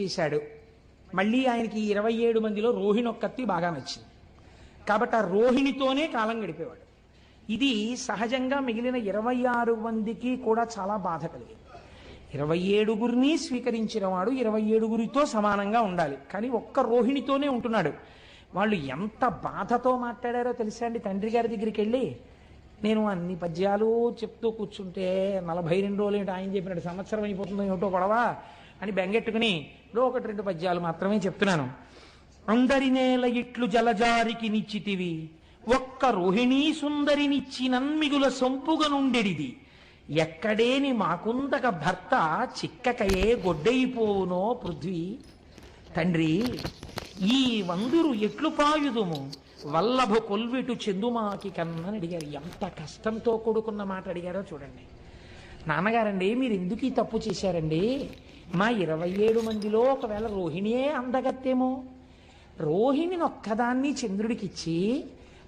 చేశాడు మళ్ళీ ఆయనకి ఇరవై ఏడు మందిలో రోహిణి ఒక్కత్తి బాగా నచ్చింది. కాబట్టి ఆ రోహిణితోనే కాలం గడిపేవాడు. ఇది సహజంగా మిగిలిన ఇరవై ఆరు మందికి కూడా చాలా బాధ కలిగింది. ఇరవై ఏడుగురిని స్వీకరించిన వాడు ఇరవై ఏడుగురితో సమానంగా ఉండాలి. కానీ ఒక్క రోహిణితోనే ఉంటున్నాడు. వాళ్ళు ఎంత బాధతో మాట్లాడారో తెలుసా అండి? తండ్రి గారి దగ్గరికి వెళ్ళి నేను అన్ని పద్యాలు చెప్తూ కూర్చుంటే నలభై రెండు రోజులు ఏంటి? ఆయన చెప్పినట్టు సంవత్సరం అయిపోతుందో ఏమిటో గొడవ? అని బెంగెట్టుకుని లో ఒకటి రెండు పద్యాలు మాత్రమే చెప్తున్నాను. అందరి నేల ఇట్లు జలజారికి నిచ్చితివి ఒక్క రోహిణీ సుందరినిచ్చి నన్మిగుల సొంపుగా నుండెడిది. ఎక్కడేని మాకుందక భర్త చిక్కకయే గొడ్డైపోవునో పృథ్వీ. తండ్రి ఈ వందురు ఎట్లు పాయుదుము? వల్లభ కొల్విటు చెందుమాకి కన్నని అడిగారు ఎంత కష్టంతో కూడుకున్న మాట అడిగారో చూడండి. నాన్నగారండి మీరు ఎందుకు ఈ తప్పు చేశారండి? మా ఇరవై ఏడు మందిలో ఒకవేళ రోహిణియే అందగత్తేమో? రోహిణిని ఒక్కదాన్ని చంద్రుడికి ఇచ్చి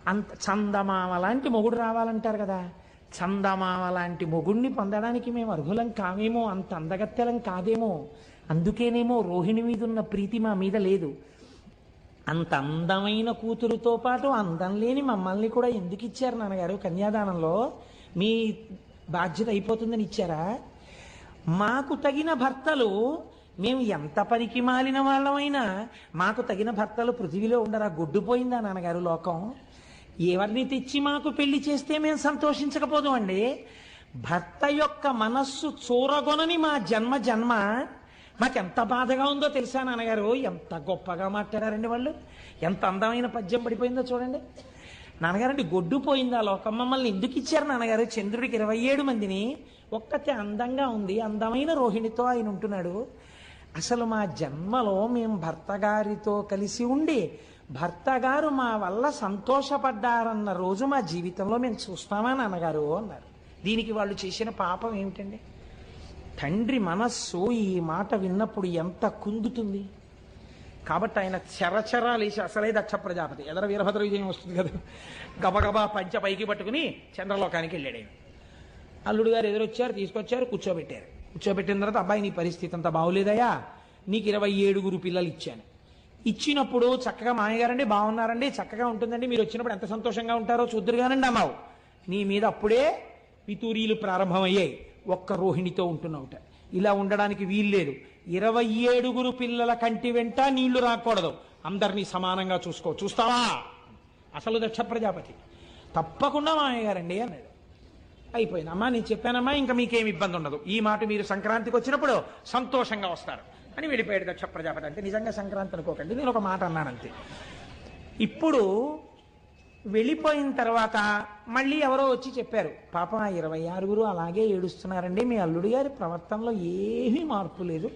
అంత చందమామ లాంటి మొగుడు రావాలంటారు కదా. చందమామ లాంటి మొగుడిని పొందడానికి మేము అర్హులం కామేమో అంత అందగత్తెలం కాదేమో. అందుకేనేమో రోహిణి మీద ఉన్న ప్రీతి మా మీద లేదు. అంత అందమైన కూతురుతో పాటు అందం లేని మమ్మల్ని కూడా ఎందుకు ఇచ్చారు నాన్నగారు? కన్యాదానంలో మీ బాధ్యత అయిపోతుందని ఇచ్చారా? మాకు తగిన భర్తలు మేము ఎంత పనికి మాలిన వాళ్ళమైనా మాకు తగిన భర్తలు పృథివీలో ఉండరా గొడ్డుపోయిందా నాన్నగారు లోకం? ఎవరిని తెచ్చి మాకు పెళ్ళి చేస్తే మేము సంతోషించకపోదు అండి. భర్త యొక్క మనస్సు చూరగొనని మా జన్మ జన్మ. మాకెంత బాధగా ఉందో తెలుసా నాన్నగారు? ఎంత గొప్పగా మాట్లాడారండి వాళ్ళు? ఎంత అందమైన పద్యం పడిపోయిందో చూడండి. నాన్నగారంటే గొడ్డు పోయిందా లోకం. మమ్మల్ని ఎందుకు ఇచ్చారు నాన్నగారు? చంద్రుడికి ఇరవై ఏడు మందిని ఒక్కతే అందంగా ఉంది అందమైన రోహిణితో ఆయన ఉంటున్నాడు. అసలు మా జన్మలో మేము భర్త గారితో కలిసి ఉండి భర్త గారు మా వల్ల సంతోషపడ్డారన్న రోజు మా జీవితంలో మేము చూస్తామా నాన్నగారు? అన్నారు. దీనికి వాళ్ళు చేసిన పాపం ఏమిటండి? తండ్రి మనస్సు ఈ మాట విన్నప్పుడు ఎంత కుందుతుంది? కాబట్టి ఆయన చరచరా లేచి అసలే దక్ష ప్రజాపతి. ఎదర వీరభద్ర విజయం వస్తుంది కదా. గబగబా పంచ పైకి పట్టుకుని చంద్రలోకానికి వెళ్ళాడు ఆయన. అల్లుడు గారు ఎదురొచ్చారు తీసుకొచ్చారు కూర్చోబెట్టారు. కూర్చోబెట్టిన తర్వాత అబ్బాయి నీ పరిస్థితి అంత బాగులేదయా నీకు ఇరవై ఏడుగురు పిల్లలు ఇచ్చాను. ఇచ్చినప్పుడు చక్కగా మామయ్యగారండి బాగున్నారండి చక్కగా ఉంటుందండి. మీరు వచ్చినప్పుడు ఎంత సంతోషంగా ఉంటారో చూద్దరుగానండి అమ్మావు. నీ మీద అప్పుడే పితూరీలు ప్రారంభమయ్యాయి. ఒక్క రోహిణితో ఉంటున్నావుట. ఇలా ఉండడానికి వీల్లేదు. ఇరవై ఏడుగురు పిల్లల కంటి వెంట నీళ్ళు రాకూడదు. అందరినీ సమానంగా చూసుకో. చూస్తావా? అసలు దక్ష ప్రజాపతి. తప్పకుండా మామయ్య గారండి అన్నాడు. అయిపోయింది నేను చెప్పానమ్మా ఇంకా మీకేం ఇబ్బంది ఉండదు. ఈ మాట మీరు సంక్రాంతికి వచ్చినప్పుడు సంతోషంగా వస్తారు. అని వెళ్ళిపోయాడు దక్ష ప్రజాపతి. అంటే నిజంగా సంక్రాంతి అనుకోకండి నేను ఒక మాట అన్నానంతే. ఇప్పుడు వెళ్ళిపోయిన తర్వాత మళ్ళీ ఎవరో వచ్చి చెప్పారు పాపం ఆ ఇరవై ఆరుగురు అలాగే ఏడుస్తున్నారండి మీ అల్లుడు గారి ప్రవర్తనలో ఏమీ మార్పు లేదు.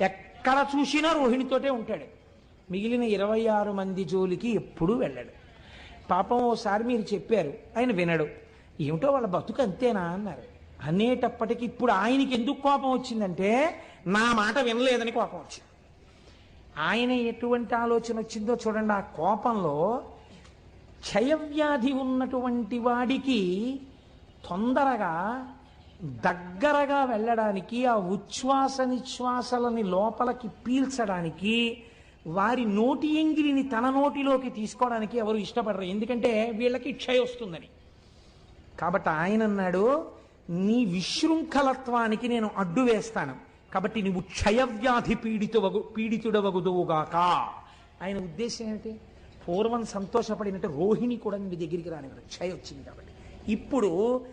ఎక్కడ చూసినా రోహిణితోటే ఉంటాడు. మిగిలిన ఇరవై ఆరు మంది జోలికి ఎప్పుడూ వెళ్ళాడు. పాపం ఓసారి మీరు చెప్పారు ఆయన వినడు. ఏమిటో వాళ్ళ బతుకు అంతేనా అన్నారు. అనేటప్పటికి ఇప్పుడు ఆయనకి ఎందుకు కోపం వచ్చిందంటే నా మాట వినలేదని కోపం వచ్చింది. ఆయన ఎటువంటి ఆలోచన వచ్చిందో చూడండి ఆ కోపంలో క్షయవ్యాధి ఉన్నటువంటి వాడికి తొందరగా దగ్గరగా వెళ్ళడానికి ఆ ఉచ్ఛ్వాస నిశ్వాసలని లోపలికి పీల్చడానికి వారి నోటి ఎంగిలిని తన నోటిలోకి తీసుకోవడానికి ఎవరు ఇష్టపడరు. ఎందుకంటే వీళ్ళకి క్షయ వస్తుందని. కాబట్టి ఆయన అన్నాడు నీ విశృంఖలత్వానికి నేను అడ్డు వేస్తాను. కాబట్టి నువ్వు క్షయవ్యాధి పీడితువగు పీడితుడవగుదువుగాక. ఆయన ఉద్దేశం ఏమిటి? పూర్వం సంతోషపడినట్టు రోహిణి కూడా మీ దగ్గరికి రానివ్వరు. క్షయ వచ్చింది కాబట్టి. ఇప్పుడు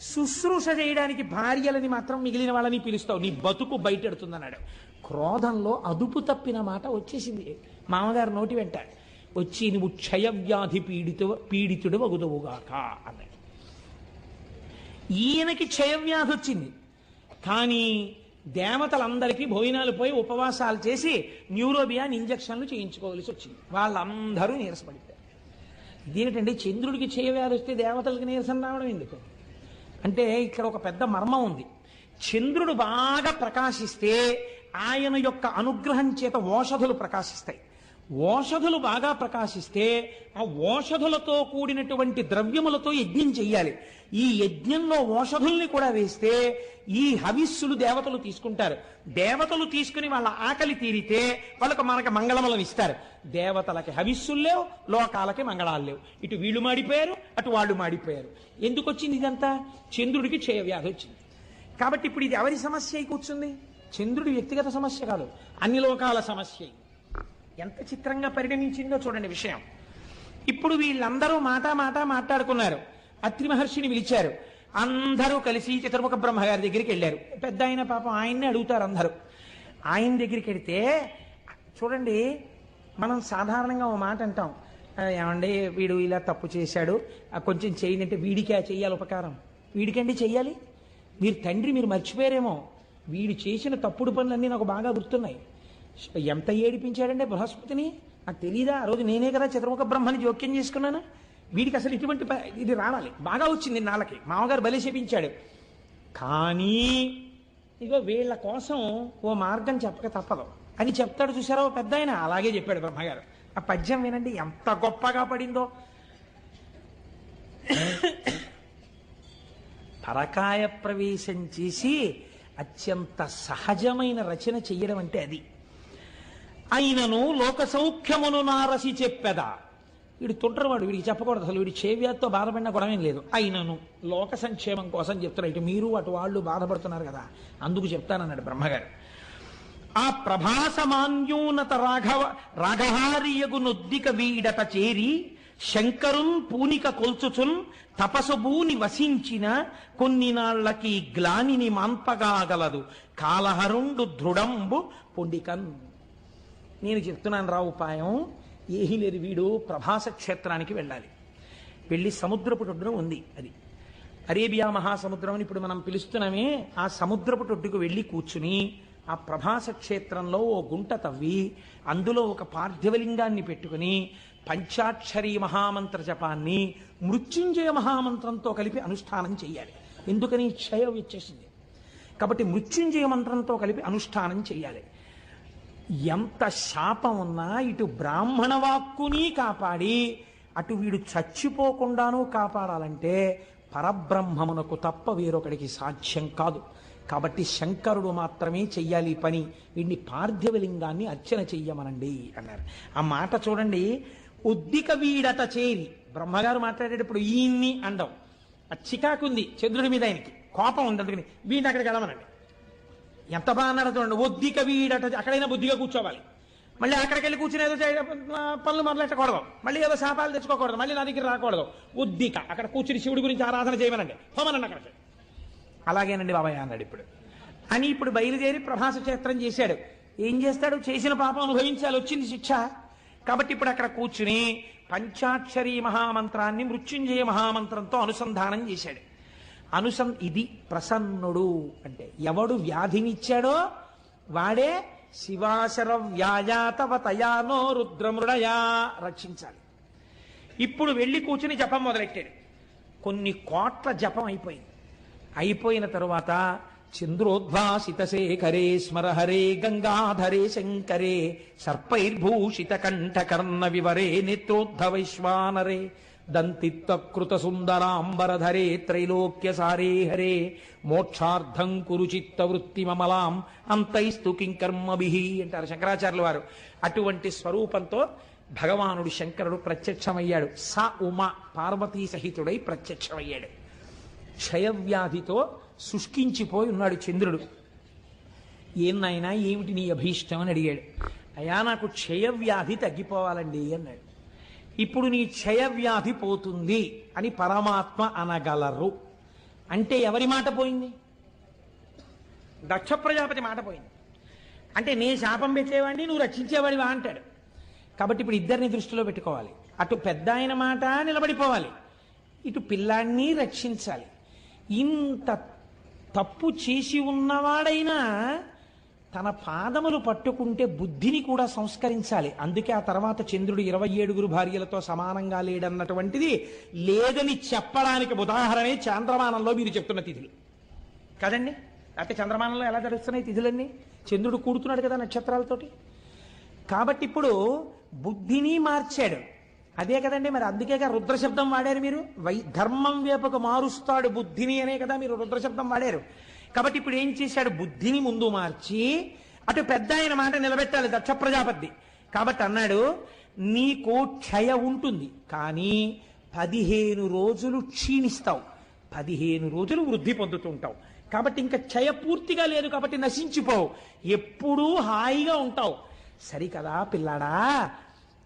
శుశ్రూష చేయడానికి భార్యలని మాత్రం మిగిలిన వాళ్ళని పిలుస్తావు. నీ బతుకు బయటెడుతుందన్నాడు. క్రోధంలో అదుపు తప్పిన మాట వచ్చేసింది. మామగారు నోటి వెంట వచ్చి నువ్వు క్షయవ్యాధి పీడితు పీడితుడు వగుదవుగాక అన్నాడు. ఈయనకి క్షయవ్యాధి వచ్చింది. కానీ దేవతలందరికీ భోజనాలు పోయి ఉపవాసాలు చేసి న్యూరోబియాన్ ఇంజక్షన్లు చేయించుకోవాల్సి వచ్చింది. వాళ్ళందరూ నీరసపడిపోయారు. ఇదేమిటండి చంద్రుడికి చేయవేది వస్తే దేవతలకి నీరసం రావడం ఎందుకు? అంటే ఇక్కడ ఒక పెద్ద మర్మం ఉంది. చంద్రుడు బాగా ప్రకాశిస్తే ఆయన యొక్క అనుగ్రహం చేత ఓషధులు ప్రకాశిస్తాయి. ఓషధులు బాగా ప్రకాశిస్తే ఆ ఓషధులతో కూడినటువంటి ద్రవ్యములతో యజ్ఞం చెయ్యాలి. ఈ యజ్ఞంలో ఓషధుల్ని కూడా వేస్తే ఈ హవిస్సులు దేవతలు తీసుకుంటారు. దేవతలు తీసుకుని వాళ్ళ ఆకలి తీరితే వాళ్ళకు మనకి మంగళములను ఇస్తారు. దేవతలకి హవిస్సులు లేవు లోకాలకి మంగళాలు లేవు. ఇటు వీళ్ళు మాడిపోయారు అటు వాళ్ళు మాడిపోయారు. ఎందుకు వచ్చింది ఇదంతా? చంద్రుడికి క్షయవ్యాధి వచ్చింది. కాబట్టి ఇప్పుడు ఇది ఎవరి సమస్య అయి కూర్చుంది? చంద్రుడి వ్యక్తిగత సమస్య కాదు అన్ని లోకాల సమస్య. ఎంత చిత్రంగా పరిణమించిందో చూడండి విషయం. ఇప్పుడు వీళ్ళందరూ మాటా మాటా మాట్లాడుకున్నారు. అత్రి మహర్షిని పిలిచారు. అందరూ కలిసి చతుర్ముఖ బ్రహ్మ గారి దగ్గరికి వెళ్ళారు. పెద్ద ఆయన పాపం ఆయన్ని అడుగుతారు అందరూ. ఆయన దగ్గరికి వెడితే చూడండి మనం సాధారణంగా ఓ మాట అంటాం. ఏమండి వీడు ఇలా తప్పు చేశాడు. ఆ, కొంచెం చేయండి వీడికి చేయాలి చెయ్యాలి ఉపకారం. వీడికండి చెయ్యాలి మీరు తండ్రి మీరు మర్చిపోయారేమో. వీడు చేసిన తప్పుడు పనులన్నీ నాకు బాగా గుర్తున్నాయి. ఎంత ఏడిపించాడంటే బృహస్పతిని? నాకు తెలియదా ఆ రోజు నేనే కదా చతుర్ముఖ బ్రహ్మని జోక్యం చేసుకున్నాను. వీడికి అసలు ఇటువంటి ఇది రావాలి. బాగా వచ్చింది నాళ్ళకి మామగారు బలి చేపించాడు. కానీ ఇగో వీళ్ళ కోసం ఓ మార్గం చెప్పక తప్పదు. అని చెప్తాడు చూసారా ఓ పెద్ద ఆయన? అలాగే చెప్పాడు బ్రహ్మగారు. ఆ పద్యం వినండి ఎంత గొప్పగా పడిందో. పరకాయ ప్రవేశం చేసి అత్యంత సహజమైన రచన చెయ్యడం అంటే అది. అయినను లోక సౌఖ్యమును నారసి చెప్పెద. వీడు తుంటరవాడు వీడికి చెప్పకూడదు అసలు. వీడి చేవ్యాతో బాధపడిన గొడవేం లేదు. అయినను లోక సంక్షేమం కోసం చెప్తున్నారు ఇటు మీరు అటు వాళ్ళు బాధపడుతున్నారు కదా. అందుకు చెప్తానన్నాడు బ్రహ్మగారు. ఆ ప్రభాసమాన్యూనత రాఘవ రాఘహారియగు నొద్దిక వీడత చేరి శంకరున్ పూనిక కొల్చుచున్ తపసుభూని వసించిన కొన్ని నాళ్ళకి గ్లానిని మాన్పగాగలదు. కాలహరుండు దృఢంబు పొండికన్ నేను చెప్తున్నాను రా ఉపాయం. ఏహీ లేదు వీడు ప్రభాస క్షేత్రానికి వెళ్ళాలి. వెళ్ళి సముద్రపు ఒడ్డున ఉంది అది. అరేబియా మహాసముద్రం అని ఇప్పుడు మనం పిలుస్తున్నామే. ఆ సముద్రపు ఒడ్డుకు వెళ్ళి కూర్చుని ఆ ప్రభాస క్షేత్రంలో ఓ గుంట తవ్వి అందులో ఒక పార్థివలింగాన్ని పెట్టుకుని పంచాక్షరీ మహామంత్ర జపాన్ని మృత్యుంజయ మహామంత్రంతో కలిపి అనుష్ఠానం చేయాలి ఎందుకని క్షయం ఇచ్చేసింది కాబట్టి మృత్యుంజయ మంత్రంతో కలిపి అనుష్ఠానం చేయాలి ఎంత శాపం ఉన్నా ఇటు బ్రాహ్మణ వాక్కుని కాపాడి అటు వీడు చచ్చిపోకుండానూ కాపాడాలంటే పరబ్రహ్మమునకు తప్ప వేరొకడికి సాధ్యం కాదు. కాబట్టి శంకరుడు మాత్రమే చెయ్యాలి పని. వీడిని పార్థివలింగాన్ని అర్చన చెయ్యమనండి అన్నారు. ఆ మాట చూడండి. ఉద్దిక వీడత చేరి బ్రహ్మగారు మాట్లాడేటప్పుడు ఈయన్ని అండం. ఆ చికాకుంది చంద్రుడి మీద ఆయనకి. కోపం ఉంది అందుకని వీడిని అక్కడికి వెళ్ళమనండి. ఎంత బాగున్నారో చూడండి. ఒద్ది కవీడట అక్కడైనా బుద్ధిగా కూర్చోవాలి. మళ్ళీ అక్కడికి వెళ్ళి కూర్చుని ఏదో చేయ- పనులు మొదలెట్టకూడదు. మళ్ళీ ఏదో శాపాలు తెచ్చుకోకూడదు. మళ్ళీ నా దగ్గర రాకూడదు. ఉద్దిక అక్కడ కూర్చుని శివుడి గురించి ఆరాధన చేయమనండి. హోమనండి అక్కడికి అలాగేనండి బాబాయ్ అన్నాడు ఇప్పుడు. అని ఇప్పుడు బయలుదేరి ప్రభాస క్షేత్రం చేశాడు. ఏం చేస్తాడు? చేసిన పాపం అనుభవించాలి. వచ్చింది శిక్ష. కాబట్టి ఇప్పుడు అక్కడ కూర్చుని పంచాక్షరీ మహామంత్రాన్ని మృత్యుంజయ మహామంత్రంతో అనుసంధానం చేశాడు. అనుసం ఇది ప్రసన్నుడు అంటే ఎవడు వ్యాధినిచ్చాడో వాడే శివాశర వ్యాయాతవ తయానో రుద్రమృడయా రక్షించాలి. ఇప్పుడు వెళ్ళి కూర్చుని జపం మొదలెట్టాడు. కొన్ని కోట్ల జపం అయిపోయింది. అయిపోయిన తరువాత చంద్రోద్భాసిత శేఖరే స్మరహరే గంగాధరే శంకరే సర్పైర్భూషిత కంఠకర్ణ వివరే నేత్రోద్ధవైశ్వానరే దంతిత్వకృత సుందరాంబరధరే త్రైలోక్య సారే హరే మోక్షార్థం కురు చిత్త వృత్తి మమలాం అంతైస్తు కింకర్మభి అంటారు శంకరాచార్యుల వారు. అటువంటి స్వరూపంతో భగవానుడు శంకరుడు ప్రత్యక్షమయ్యాడు. స ఉమ పార్వతీ సహితుడై ప్రత్యక్షమయ్యాడు. క్షయవ్యాధితో శుష్కించిపోయి ఉన్నాడు చంద్రుడు. ఏం నాయనా ఏమిటి నీ అభీష్టం అని అడిగాడు. అయా నాకు క్షయవ్యాధి తగ్గిపోవాలండి అన్నాడు. ఇప్పుడు నీ క్షయవ్యాధి పోతుంది అని పరమాత్మ అనగలరు. అంటే ఎవరి మాట పోయింది? దక్ష ప్రజాపతి మాట పోయింది. అంటే నే శాపం పెట్టేవాడిని నువ్వు రక్షించేవాడివా అంటాడు. కాబట్టి ఇప్పుడు ఇద్దరిని దృష్టిలో పెట్టుకోవాలి. అటు పెద్ద ఆయన మాట నిలబడిపోవాలి. ఇటు పిల్లాన్ని రక్షించాలి. ఇంత తప్పు చేసి ఉన్నవాడైనా తన పాదములు పట్టుకుంటే బుద్ధిని కూడా సంస్కరించాలి. అందుకే ఆ తర్వాత చంద్రుడు ఇరవై ఏడుగురు భార్యలతో సమానంగా లేడన్నటువంటిది లేదని చెప్పడానికి ఉదాహరణే చంద్రమానంలో మీరు చెప్తున్న తిథులు. కదండి? అంటే చంద్రమానంలో ఎలా జరుగుతున్నాయి తిథులన్నీ? చంద్రుడు కూడుతున్నాడు కదా నక్షత్రాలతోటి. కాబట్టి ఇప్పుడు బుద్ధిని మార్చాడు. అదే కదండి మరి అందుకేగా రుద్రశబ్దం వాడారు మీరు? వై ధర్మం వేపకు మారుస్తాడు బుద్ధిని అనే కదా మీరు రుద్రశబ్దం వాడారు. కాబట్టి ఇప్పుడు ఏం చేశాడు? బుద్ధిని ముందు మార్చి అటు పెద్ద ఆయన మాట నిలబెట్టాలి దక్ష ప్రజాపతి. కాబట్టి అన్నాడు నీకు క్షయ ఉంటుంది కానీ పదిహేను రోజులు క్షీణిస్తావు. పదిహేను రోజులు వృద్ధి పొందుతుంటావు. కాబట్టి ఇంకా క్షయ పూర్తిగా లేదు కాబట్టి నశించిపోవు. ఎప్పుడూ హాయిగా ఉంటావు. సరికదా పిల్లాడా?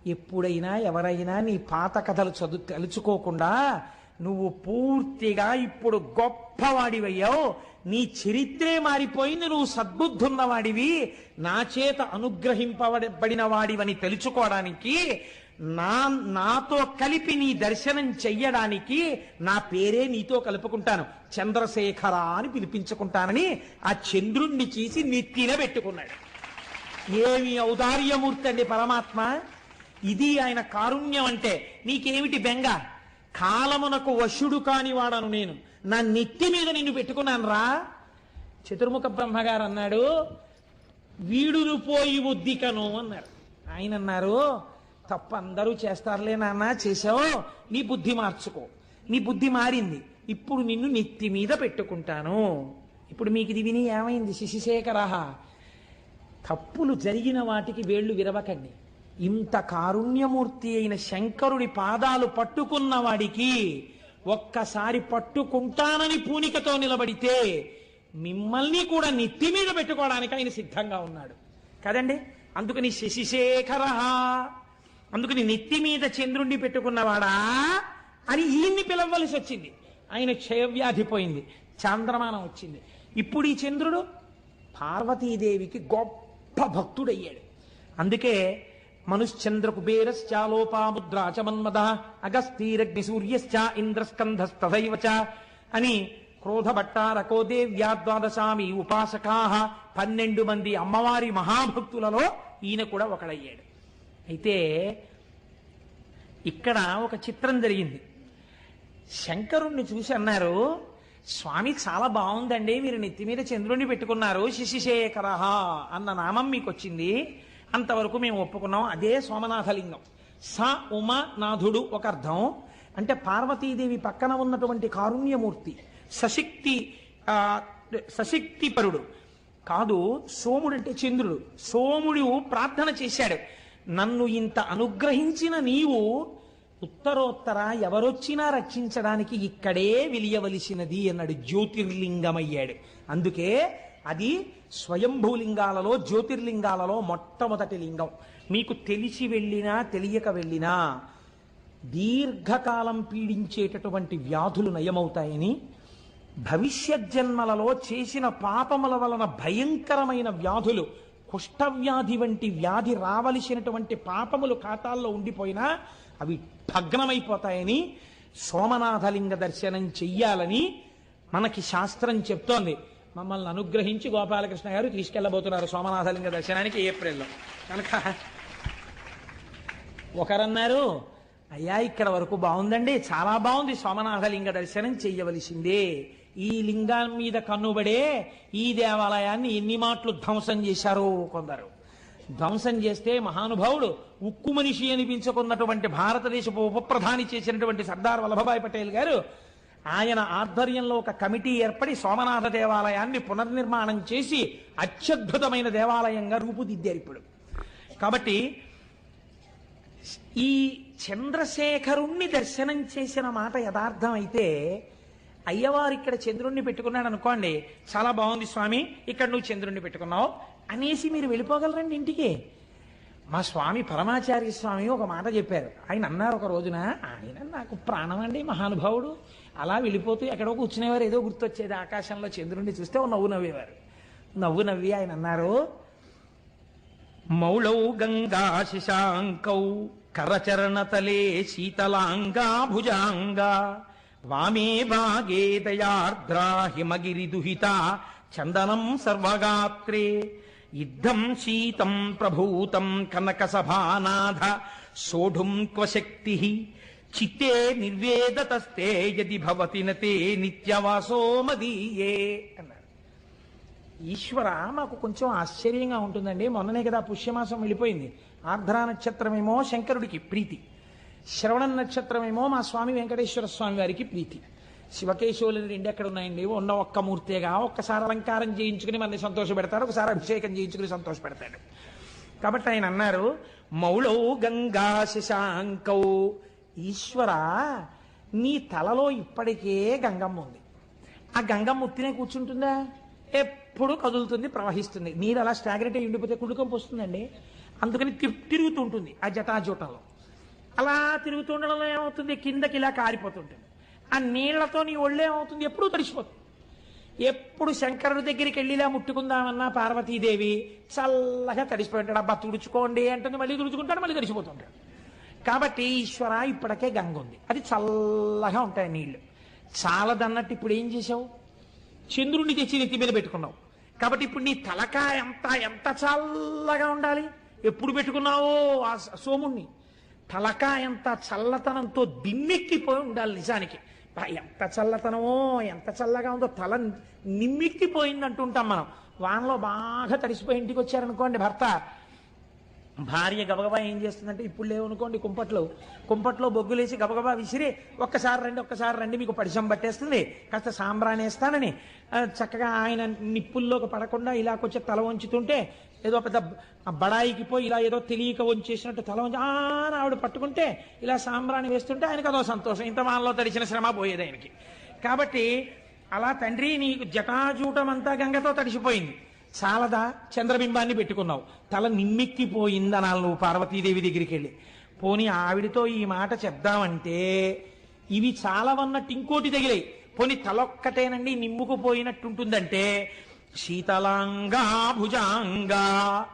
ఎప్పుడైనా ఎవరైనా నీ పాత కథలు చదువు తలుచుకోకుండా నువ్వు పూర్తిగా ఇప్పుడు గొప్పవాడివయ్యావు. నీ చరిత్రే మారిపోయింది నువ్వు సద్బుద్ధున్నవాడివి. నా చేత అనుగ్రహింపబడిన వాడివని తెలుసుకోవడానికి నా నాతో కలిపి నీ దర్శనం చెయ్యడానికి నా పేరే నీతో కలుపుకుంటాను. చంద్రశేఖర అని పిలిపించుకుంటానని ఆ చంద్రుణ్ణి చేసి నెత్తిన పెట్టుకున్నాడు. ఏమి ఔదార్యమూర్తి అండి పరమాత్మ? ఇది ఆయన కారుణ్యం అంటే నీకేమిటి బెంగ? కాలమునకు వశుడు కాని వాడను నేను. నా నెత్తి మీద నిన్ను పెట్టుకున్నాను రా. చతుర్ముఖ బ్రహ్మగారు అన్నాడు వీడును పోయి ఉద్దికను అన్నారు. ఆయన అన్నారు తప్ప అందరూ చేస్తారులే నాన్న చేసావు నీ బుద్ధి మార్చుకో. నీ బుద్ధి మారింది. ఇప్పుడు నిన్ను నెత్తి మీద పెట్టుకుంటాను. ఇప్పుడు మీకు ఇది విని ఏమైంది శశిశేఖరహ? తప్పులు జరిగిన వాటికి వేళ్ళు విరవకండి. ఇంత కారుణ్యమూర్తి అయిన శంకరుడి పాదాలు పట్టుకున్న వాడికి ఒక్కసారి పట్టుకుంటానని పూనికతో నిలబడితే మిమ్మల్ని కూడా నెత్తి మీద పెట్టుకోవడానికి ఆయన సిద్ధంగా ఉన్నాడు. కదండి? అందుకని శశిశేఖర అందుకని నెత్తి మీద చంద్రుణ్ణి పెట్టుకున్నవాడా అని ఈయన్ని పిలవలసి వచ్చింది. ఆయన క్షయవ్యాధి పోయింది. చాంద్రమానం వచ్చింది. ఇప్పుడు ఈ చంద్రుడు పార్వతీదేవికి గొప్ప భక్తుడయ్యాడు. అందుకే మనుశ్చంద్ర కుబేరశ్చాలోపాముద్రా చ మన్మద అగస్తీరగ్ని సూర్యశ్చ ఇంద్రస్కంధస్తథైవ చ అని క్రోధభట్టారకో దేవ్యాద్వాదశామి ఉపాసకాహ ఉపాసకా పన్నెండు మంది అమ్మవారి మహాభక్తులలో ఈయన కూడా ఒకడయ్యాడు అయితే ఇక్కడ ఒక చిత్రం జరిగింది. శంకరుణ్ణి చూసి అన్నారు స్వామి చాలా బాగుందండి మీరు నెత్తి మీద చంద్రుణ్ణి పెట్టుకున్నారు శిశిశేఖర అన్న నామం మీకు వచ్చింది అంతవరకు మేము ఒప్పుకున్నాం. అదే సోమనాథలింగం. స ఉమానాథుడు ఒక అర్థం. అంటే పార్వతీదేవి పక్కన ఉన్నటువంటి కారుణ్యమూర్తి సశక్తి సశక్తి పరుడు కాదు సోముడు అంటే చంద్రుడు. సోముడు ప్రార్థన చేశాడు. నన్ను ఇంత అనుగ్రహించిన నీవు ఉత్తరోత్తర ఎవరొచ్చినా రక్షించడానికి ఇక్కడే విలియవలసినది అన్నాడు జ్యోతిర్లింగమయ్యాడు. అందుకే అది స్వయంభూలింగాలలో జ్యోతిర్లింగాలలో మొట్టమొదటి లింగం. మీకు తెలిసి వెళ్ళినా తెలియక వెళ్ళినా దీర్ఘకాలం పీడించేటటువంటి వ్యాధులు నయమవుతాయని భవిష్యత్ జన్మలలో చేసిన పాపముల వలన భయంకరమైన వ్యాధులు కుష్ఠవ్యాధి వంటి వ్యాధి రావలసినటువంటి పాపములు ఖాతాల్లో ఉండిపోయినా అవి భగ్నమైపోతాయని సోమనాథలింగ దర్శనం చెయ్యాలని మనకి శాస్త్రం చెప్తోంది. మమ్మల్ని అనుగ్రహించి గోపాలకృష్ణ గారు తీసుకెళ్ళబోతున్నారు సోమనాథలింగ దర్శనానికి ఏప్రిల్లో. కనుక ఒకరన్నారు అయ్యా ఇక్కడ వరకు బాగుందండి. చాలా బాగుంది సోమనాథలింగ దర్శనం చెయ్యవలసిందే. ఈ లింగం మీద కన్నుబడే ఈ దేవాలయాన్ని ఎన్ని మాటలు ధ్వంసం చేశారో కొందరు. ధ్వంసం చేస్తే మహానుభావుడు ఉక్కు మనిషి అనిపించుకున్నటువంటి భారతదేశపు ఉప ప్రధాని చేసినటువంటి సర్దార్ వల్లభభాయ్ పటేల్ గారు ఆయన ఆధ్వర్యంలో ఒక కమిటీ ఏర్పడి సోమనాథ దేవాలయాన్ని పునర్నిర్మాణం చేసి అత్యద్భుతమైన దేవాలయంగా రూపుదిద్దారు ఇప్పుడు. కాబట్టి ఈ చంద్రశేఖరుణ్ణి దర్శనం చేసిన మాట యథార్థమైతే అయ్యవారు ఇక్కడ చంద్రుణ్ణి పెట్టుకున్నాడు అనుకోండి చాలా బాగుంది స్వామి ఇక్కడ నువ్వు చంద్రుణ్ణి పెట్టుకున్నావు అనేసి మీరు వెళ్ళిపోగలరండి ఇంటికి. మా స్వామి పరమాచార్య స్వామి ఒక మాట చెప్పారు. ఆయన అన్నారు ఒక రోజున ఆయన నాకు ప్రాణం అండి మహానుభావుడు. అలా వెళ్ళిపోతూ ఎక్కడో కూర్చునేవారు. ఏదో గుర్తొచ్చేది. ఆకాశంలో చంద్రుణ్ణి చూస్తే ఓ నవ్వు నవ్వేవారు. నవ్వు నవ్వి ఆయన అన్నారు మౌళౌ గంగా శశాంకౌ కరచరణతలే శీతలాంగా భుజాంగా వామే భాగే దయార్ద్రా హిమగిరి దుహిత చందనం సర్వగాత్రే యుద్ధం శీతం ప్రభూతం కనక సభానాథ సోఢుం క్వశక్తి చిత్తే నిర్వేదతస్తే యది భవతి నతే నిత్యవాసో మదీయే అన్నారు ఈశ్వర మాకు కొంచెం ఆశ్చర్యంగా ఉంటుందండి. మొన్ననే కదా పుష్యమాసం వెళ్ళిపోయింది. ఆర్ద్రా నక్షత్రమేమో శంకరుడికి ప్రీతి. శ్రవణ నక్షత్రమేమో మా స్వామి వెంకటేశ్వర స్వామి వారికి ప్రీతి. శివకేశవులు రెండు ఎక్కడ ఉన్నాయండి? ఉన్న ఒక్క మూర్తిగా ఒక్కసారి అలంకారం చేయించుకుని మళ్ళీ సంతోష పెడతారు ఒకసారి అభిషేకం చేయించుకుని సంతోష పెడతాడు కాబట్టి ఆయన అన్నారు మౌళౌ గంగా శశాంకౌ ఈశ్వర నీ తలలో ఇప్పటికే గంగమ్మ ఉంది. ఆ గంగమ్మ ఉత్తినే కూర్చుంటుందా? ఎప్పుడు కదులుతుంది ప్రవహిస్తుంది. నీరు అలా స్టాగ్రెట్ అయి ఉండిపోతే కుడుకంపు వస్తుందండి అందుకని తి- తిరుగుతూ ఉంటుంది ఆ జటాజూటంలో. అలా తిరుగుతుండడంలో ఏమవుతుంది? కిందకి ఇలా కారిపోతుంటుంది. ఆ నీళ్ళతో నీ ఒళ్ళేమవుతుంది ఎప్పుడూ తడిసిపోతుంది. ఎప్పుడు శంకరుడి దగ్గరికి వెళ్ళి ఇలా ముట్టుకుందామన్నా పార్వతీదేవి చల్లగా తడిసిపోయి ఉంటాడు. అబ్బా తుడుచుకోండి అంటుంది. మళ్ళీ తుడుచుకుంటాడు మళ్ళీ తడిసిపోతుంటాడు కాబట్టి ఈశ్వర ఇప్పటికే గంగ ఉంది. అది చల్లగా ఉంటాయి నీళ్ళు. చాలదన్నట్టు ఇప్పుడు ఏం చేసావు చంద్రుడిని తెచ్చి నెత్తి మీద పెట్టుకున్నావు. కాబట్టి ఇప్పుడు నీ తలక ఎంత ఎంత చల్లగా ఉండాలి? ఎప్పుడు పెట్టుకున్నావో ఆ స- సోముణ్ణి? తలక ఎంత చల్లతనంతో దిమ్మెక్కిపోయి ఉండాలి నిజానికి. ఎంత చల్లతనమో ఎంత చల్లగా ఉందో తల నిమ్మెక్కిపోయింది అంటుంటాం మనం. వానలో బాగా తడిసిపోయి ఇంటికి వచ్చారనుకోండి భర్త. భార్య గబగబా ఏం చేస్తుందంటే ఇప్పుడు లేవనుకోండి కుంపట్లో కుంపట్లో బొగ్గులేసి గబగబా విసిరి ఒక్కసారి రండి ఒక్కసారి రండి మీకు పరిచయం పట్టేస్తుంది. కాస్త సాంబ్రాన్ని వేస్తానని. చక్కగా ఆయన నిప్పుల్లోకి పడకుండా ఇలా కొంచెం తల వంచుతుంటే ఏదో పెద్ద బడాయికి పోయి ఇలా ఏదో తెలియక వంచేసినట్టు తల వంచి ఆ ఆవిడ పట్టుకుంటే ఇలా సాంబ్రాణి వేస్తుంటే ఆయనకు అదో సంతోషం. ఇంత వానలో తడిచిన శ్రమ పోయేది ఆయనకి. కాబట్టి అలా తండ్రి నీకు జటాజూటమంతా గంగతో తడిసిపోయింది. చాలదా? చంద్రబింబాన్ని పెట్టుకున్నావు. తల నిమ్మెక్కిపోయిందనాలి నువ్వు పార్వతీదేవి దగ్గరికి వెళ్ళి పోనీ ఆవిడతో ఈ మాట చెప్దామంటే ఇవి చాలవన్నట్టు ఇంకోటి తగిలాయి. పోనీ తలొక్కటేనండి నిమ్ముకుపోయినట్టుంటుందంటే శీతలాంగా భుజాంగా.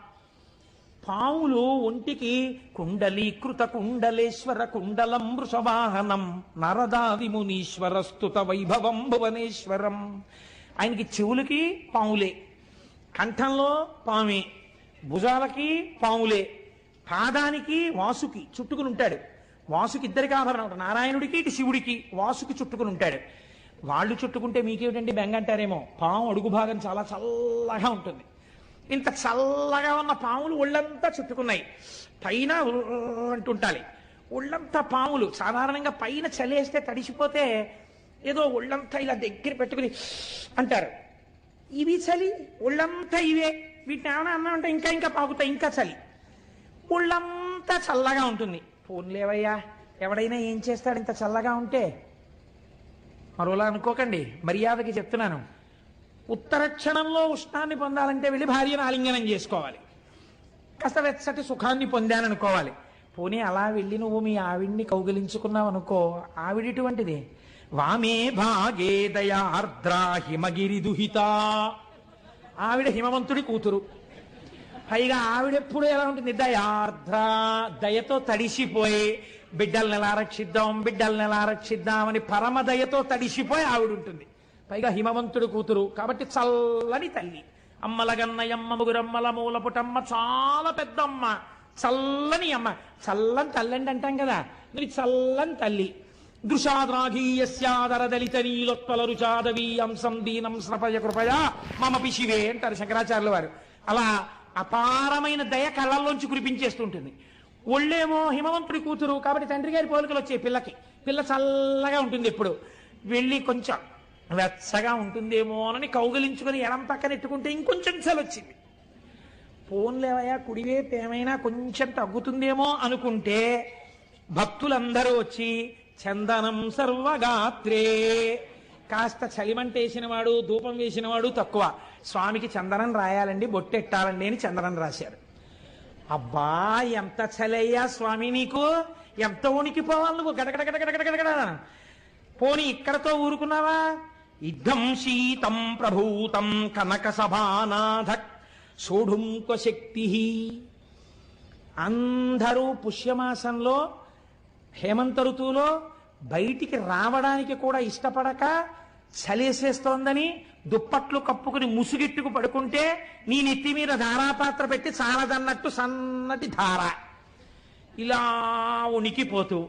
పాములు ఒంటికి కుండలీకృత కుండలేశ్వర కుండలం వృషవాహనం నరదాది మునీశ్వర స్తుత వైభవం భువనేశ్వరం. ఆయనకి చెవులకి పాములే కంఠంలో పామే భుజాలకి పాములే పాదానికి వాసుకి చుట్టుకుని ఉంటాడు వాసుకి ఇద్దరికి ఆభరణం నారాయణుడికి ఇటు శివుడికి వాసుకి చుట్టుకుని ఉంటాడు వాళ్ళు చుట్టుకుంటే మీకేమిటండి బెంగ అంటారేమో? పాము అడుగు భాగం చాలా చల్లగా ఉంటుంది. ఇంత చల్లగా ఉన్న పాములు ఒళ్ళంతా చుట్టుకున్నాయి. పైన అంటుంటాలి. ఒళ్ళంతా పాములు. సాధారణంగా పైన చలేస్తే తడిసిపోతే ఏదో ఒళ్ళంతా ఇలా దగ్గర పెట్టుకుని అంటారు. ఇవి చలి ఒళ్ళంతా ఇవే. వీటిని ఏమైనా అన్నా ఉంటే ఇంకా ఇంకా పాకుతాయి ఇంకా చలి. ఒళ్ళంతా చల్లగా ఉంటుంది. పోన్లేవయ్యా ఎవడైనా ఏం చేస్తాడు ఇంత చల్లగా ఉంటే? మరోలా అనుకోకండి. మర్యాదకి చెప్తున్నాను. ఉత్తర క్షణంలో ఉష్ణాన్ని పొందాలంటే వెళ్ళి భార్యను ఆలింగనం చేసుకోవాలి. కాస్త వెచ్చటి సుఖాన్ని పొందాననుకోవాలి. పోనీ అలా వెళ్ళి నువ్వు మీ ఆవిడ్ని కౌగిలించుకున్నావు అనుకో ఆవిడిటువంటిది వామే భాగే దయార్ద్రా హిమగిరి దుహిత. ఆవిడ హిమవంతుడి కూతురు. పైగా ఆవిడెప్పుడు ఎలా ఉంటుంది? దయార్ద్ర దయతో తడిసిపోయి బిడ్డల్ని ఎలా రక్షిద్దాం బిడ్డల్ని ఎలా రక్షిద్దామని పరమ దయతో తడిసిపోయి ఆవిడ ఉంటుంది. పైగా హిమవంతుడి కూతురు. కాబట్టి చల్లని తల్లి. అమ్మలగన్నయమ్మ ముగురమ్మల మూలపుటమ్మ చాలా పెద్దమ్మ. చల్లని అమ్మ. చల్లని తల్లండి అంటాం కదా. మరి చల్లని తల్లి. దృశాద్రాఘీయస్యాదర దళిత నీలోత్పల రుచాదవీయంసం దీనం స్నపయ కృపయా. మమ పిశివే అంటారు శంకరాచార్యుల వారు. అలా అపారమైన దయ కళ్ళల్లోంచి కురిపించేస్తుంటుంది. ఒళ్ళేమో హిమవంతుడి కూతురు కాబట్టి తండ్రి గారి పోలికలు వచ్చాయి పిల్లకి. పిల్ల చల్లగా ఉంటుంది ఎప్పుడు. వెళ్ళి కొంచెం వెచ్చగా ఉంటుందేమో అని కౌగిలించుకొని ఎడం పక్కన ఎట్టుకుంటే ఇంకొంచెం చలొచ్చింది. పోన్లేవయ్యా కుడివైపు ఏమైనా కొంచెం తగ్గుతుందేమో అనుకుంటే భక్తులందరూ వచ్చి చందనం సర్వగాత్రే. కాస్త చలిమంటేసిన వాడు ధూపం వేసినవాడు తక్కువ. స్వామికి చందనం రాయాలండి బొట్టెట్టాలండి అని చందనం రాశారు. అబ్బా ఎంత చలయ్యా స్వామి నీకు. ఎంత ఉనికిపోవాలి నువ్వు. గడగడ గడగడ గడగడ పోనీ ఇక్కడతో ఊరుకున్నావా? ఇద్దం శీతం ప్రభూతం కనక సభానాథ సోఢుంక శక్తి అందరూ పుష్యమాసంలో హేమంత ఋతువులో బయటికి రావడానికి కూడా ఇష్టపడక చలేసేస్తోందని దుప్పట్లు కప్పుకుని ముసుగెట్టుకు పడుకుంటే నీ నెత్తి మీద ధారాపాత్ర పెట్టి చాలదన్నట్టు సన్నటి ధార. ఇలా ఉనికిపోతూ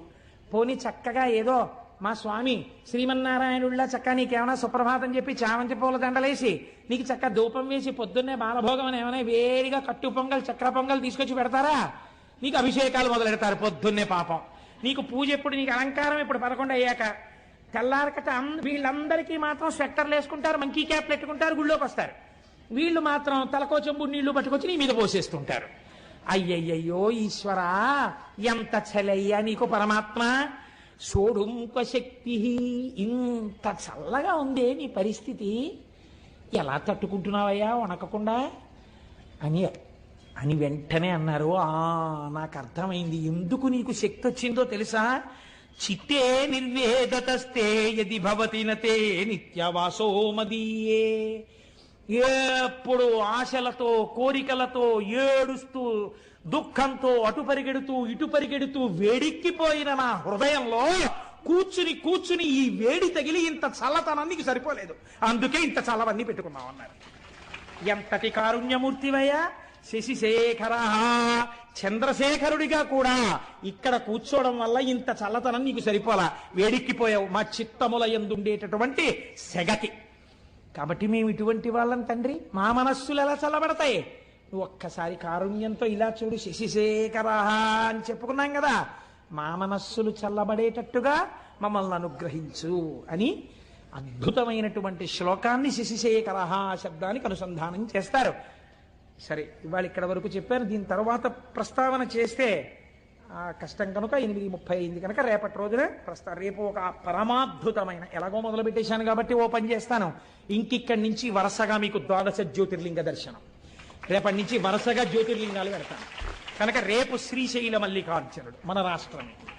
పోని చక్కగా ఏదో మా స్వామి శ్రీమన్నారాయణుళ్ళ చక్క నీకేమైనా సుప్రభాతం చెప్పి చామంతి పూల దండలేసి నీకు చక్క ధూపం వేసి పొద్దున్నే బాలభోగం అని ఏమైనా వేడిగా కట్టు పొంగల్ చక్ర పొంగల్ తీసుకొచ్చి పెడతారా? నీకు అభిషేకాలు మొదలెడతారు పొద్దున్నే పాపం. నీకు పూజ ఎప్పుడు నీకు అలంకారం ఇప్పుడు పదకొండు అయ్యాక. తెల్లారకట వీళ్ళందరికీ మాత్రం స్వెట్టర్లు వేసుకుంటారు మంకీ క్యాప్ పెట్టుకుంటారు గుళ్ళోకి వస్తారు. వీళ్ళు మాత్రం తలకో చెంబు నీళ్ళు పట్టుకొచ్చి నీ మీద పోసేస్తుంటారు. అయ్యయ్యయ్యో ఈశ్వరా ఎంత చలయ్యా నీకు పరమాత్మ. సోడుంక శక్తి ఇంత చల్లగా ఉందే నీ పరిస్థితి. ఎలా తట్టుకుంటున్నావయ్యా వణకకుండా? అని అని వెంటనే అన్నారు. ఆ నాకు అర్థమైంది. ఎందుకు నీకు శక్తి వచ్చిందో తెలుసా? చిత్తే నిర్వేదతస్తే యది భవతి నతే నిత్యవాసో మదీయే. ఎప్పుడు ఆశలతో కోరికలతో ఏడుస్తూ దుఃఖంతో అటు పరిగెడుతూ ఇటు పరిగెడుతూ వేడిక్కిపోయిన నా హృదయంలో కూర్చుని కూర్చుని ఈ వేడి తగిలి ఇంత చల్లతనానికి నీకు సరిపోలేదు. అందుకే ఇంత చల్లవన్నీ పెట్టుకున్నాం అన్నారు. ఎంతటి కారుణ్యమూర్తివయ్యా? శశిశేఖర చంద్రశేఖరుడిగా కూడా ఇక్కడ కూర్చోవడం వల్ల ఇంత చల్లతనం నీకు సరిపోలా. వేడెక్కిపోయావు. మా చిత్తముల ఎందుండేటటువంటి సెగకి. కాబట్టి మేము ఇటువంటి వాళ్ళం తండ్రి. మా మనస్సులు ఎలా చల్లబడతాయి? నువ్వు ఒక్కసారి కారుణ్యంతో ఇలా చూడు శశిశేఖర అని చెప్పుకున్నాం కదా. మా మనస్సులు చల్లబడేటట్టుగా మమ్మల్ని అనుగ్రహించు అని అద్భుతమైనటువంటి శ్లోకాన్ని శశిశేఖర శబ్దానికి అనుసంధానం చేస్తారు. సరే ఇవాళ ఇక్కడ వరకు చెప్పాను. దీని తర్వాత ప్రస్తావన చేస్తే ఆ, కష్టం కనుక ఎనిమిది ముప్పై అయింది కనుక రేపటి రోజున ప్రస్తా రేపు ఒక పరమాద్భుతమైన ఎలాగో మొదలు పెట్టేశాను కాబట్టి ఓపెన్ చేస్తాను. ఇంకిక్కడి నుంచి వరుసగా మీకు ద్వాదశ జ్యోతిర్లింగ దర్శనం. రేపటి నుంచి వరుసగా జ్యోతిర్లింగాలు పెడతాను. కనుక రేపు శ్రీశైల మల్లికార్జునుడు మన రాష్ట్రమే.